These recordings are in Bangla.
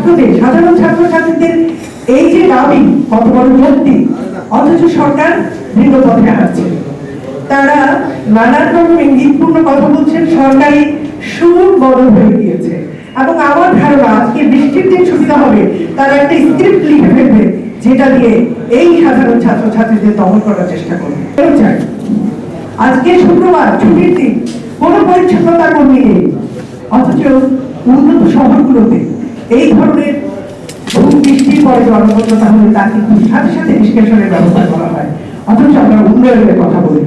ছাত্রদের সাধারণ ছাত্রছাত্রীদের এই যে দাবি, কত বড় যুক্তি অথচ সরকার ভিন্ন পথে হাঁটছে তারা নানান রকম ইঙ্গিতপূর্ণ কথা বলছেন, সরকারি সুর বড় হয়ে গিয়েছে। এবং আমার ধারণা, আজকে বৃষ্টির দিন সুবিধা হবে, তারা একটা স্ক্রিপ্ট লিখে ফেলবে, যেটা দিয়ে এই সাধারণ ছাত্রছাত্রীদের দমন করার চেষ্টা করবে। আজকে শুক্রবার ছুটির দিন, কোনো পরিচ্ছন্নতা কর্মী নেই, অথচ উন্নত শহরগুলোতে এই ধরনের বৃষ্টির পরে জলবদ্ধতা হলে তা কিন্তু সাথে সাথে নিষ্কাশনের ব্যবস্থা করা হয়। অথচ আমরা উন্নয়নের কথা বলি।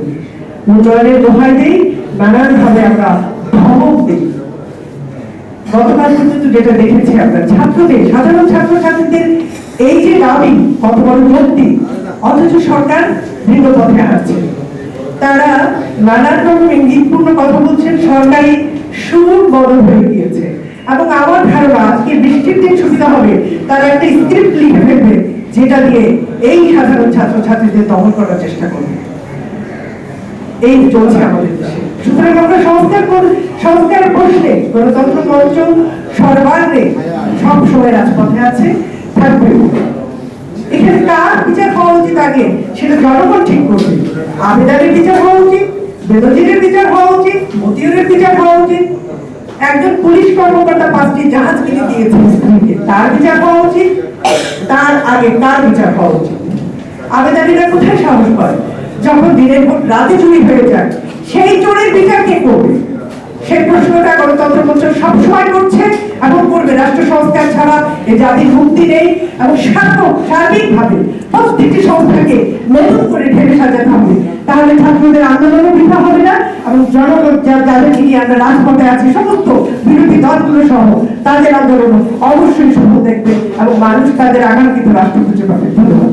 উন্নয়নের দোহাই দেই, নানানভাবে আমরা ধমক দিই। গতকাল পর্যন্ত যেটা দেখেছি আমরা, ছাত্রদের, সাধারণ ছাত্রছাত্রীদের এই যে দাবি, কত বড় যুক্তি, অথচ সরকার ভিন্ন পথে হাঁটছে। তারা নানান রকম ইঙ্গিতপূর্ণ কথা বলছেন, সরকারি সুর বড় হয়ে গিয়েছে এবং আমার ধারণা আজকে সুবিধা হবে। তারা একটা স্ক্রিপ্ট লিখে ফেলবে, যেটা দিয়ে এই সাধারণ ছাত্রছাত্রীদের দমন করার চেষ্টা করবে। এই চলছে আমাদের দেশে। সুতরাং আমরা সংস্কার কর- সংস্কার প্রশ্নে গণতন্ত্র মঞ্চ সর্বাগ্রে সব সময় রাজপথে আছে, থাকবে। এখানে কার বিচার হওয়া উচিত আগে? সেটা জনগণ ঠিক করবে। আবেদনের বিচার হওয়া উচিত বেদজিরের বিচার হওয়া উচিত, মতিউরের বিচার হওয়া উচিত। একজন পুলিশ কর্মকর্তা পাঁচটি জাহাজ কিনে দিয়েছেন স্ত্রীকে তার বিচার হওয়া উচিত, তার আগে তার বিচার হওয়া উচিত। আবেদনীরা কোথায় সাহস পায়? যখন দিনের পর রাতে চুরি হয়ে যায়, সেই চোরের বিচার কে করবে? সেই প্রশ্নটা গণতন্ত্র মঞ্চ সবসময় করছে এবং করবে। রাষ্ট্র সংস্কার ছাড়া এ জাতির মুক্তি নেই এবং সার্বক, সার্বিকভাবে প্রত্যেকটি সংস্থাকে নতুন করে ঢেলে সাজাতে হবে। তাহলে ছাত্রদের আন্দোলনও বৃথা হবে। তাদের আন্দোলন অবশ্যই সফল দেখবে এবং মানুষ তাদের আকাঙ্ক্ষিত রাষ্ট্র খুঁজে পাবে। ধন্যবাদ।